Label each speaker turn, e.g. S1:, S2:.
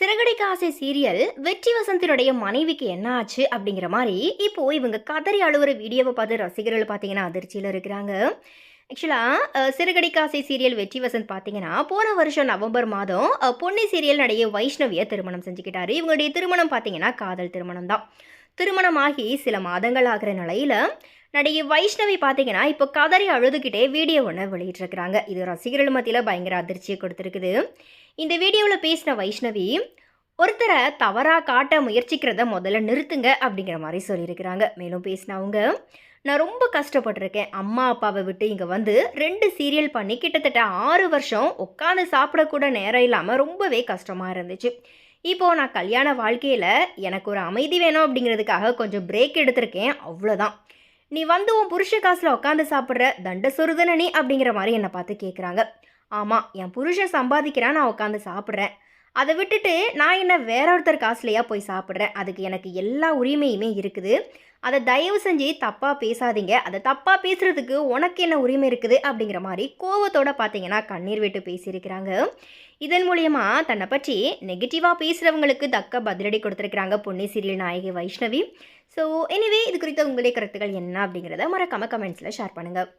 S1: சிறகடிக்க ஆசை சீரியல் வெற்றி வசந்தினுடைய மனைவிக்கு என்ன ஆச்சு அப்படிங்கிற மாதிரி இப்போ இவங்க கதறி அழுவுற வீடியோவை பார்த்து ரசிகர்கள் பார்த்தீங்கன்னா அதிர்ச்சியில் இருக்கிறாங்க. ஆக்சுவலாக சிறகடிக்க சீரியல் வெற்றி வசந்த் பார்த்தீங்கன்னா போன வருஷம் நவம்பர் மாதம் பொன்னி சீரியல் நடிகை வைஷ்ணவியை திருமணம் செஞ்சுக்கிட்டாரு. இவங்களுடைய திருமணம் பார்த்தீங்கன்னா காதல் திருமணம் தான் திருமணமாகி சில மாதங்கள் ஆகிற நிலையில் நடிகை வைஷ்ணவி பார்த்தீங்கன்னா இப்போ கதறி அழுதுகிட்டே வீடியோ ஒன்று வெளியிட்டிருக்கிறாங்க. இது ரசிகர்கள் மத்தியில் பயங்கர அதிர்ச்சியை கொடுத்துருக்குது. இந்த வீடியோவில் பேசின வைஷ்ணவி ஒருத்தரை தவறாக காட்ட முயற்சிக்கிறத முதல்ல நிறுத்துங்க அப்படிங்கிற மாதிரி சொல்லியிருக்கிறாங்க. மேலும் பேசினவங்க நான் ரொம்ப கஷ்டப்பட்டிருக்கேன். அம்மா அப்பாவை விட்டு இங்கே வந்து ரெண்டு சீரியல் பண்ணி கிட்டத்தட்ட ஆறு வருஷம் உட்காந்து சாப்பிடக்கூட நேரம் இல்லாமல் ரொம்பவே கஷ்டமாக இருந்துச்சு. இப்போது நான் கல்யாண வாழ்க்கையில் எனக்கு ஒரு அமைதி வேணும் அப்படிங்கிறதுக்காக கொஞ்சம் பிரேக் எடுத்திருக்கேன். அவ்வளோதான் நீ வந்து உன் புருஷ காசில் உட்காந்து சாப்பிட்ற தண்ட சொருதன அப்படிங்கிற மாதிரி என்னை பார்த்து கேட்குறாங்க ஆமாம் என் புருஷன் சம்பாதிக்கிறான் நான் உட்காந்து சாப்பிட்றேன். அதை விட்டுட்டு நான் என்ன வேற ஒருத்தர் காசுலையா போய் சாப்பிட்றேன்? அதுக்கு எனக்கு எல்லா உரிமையுமே இருக்குது. அதை தயவு செஞ்சு தப்பாக பேசாதீங்க. அதை தப்பாக பேசுகிறதுக்கு உனக்கு என்ன உரிமை இருக்குது? அப்படிங்கிற மாதிரி கோவத்தோடு பார்த்தீங்கன்னா கண்ணீர் விட்டு பேசியிருக்கிறாங்க. இதன் மூலயமா தன்னை பற்றி நெகட்டிவாக பேசுகிறவங்களுக்கு தக்க பதிலடி கொடுத்துருக்குறாங்க பொன்னி சீரியல் நாயகி வைஷ்ணவி. ஸோ எனிவே இது குறித்த உங்களுடைய கருத்துக்கள் என்ன அப்படிங்கிறத மறக்காம கமெண்ட்ஸில் ஷேர் பண்ணுங்கள்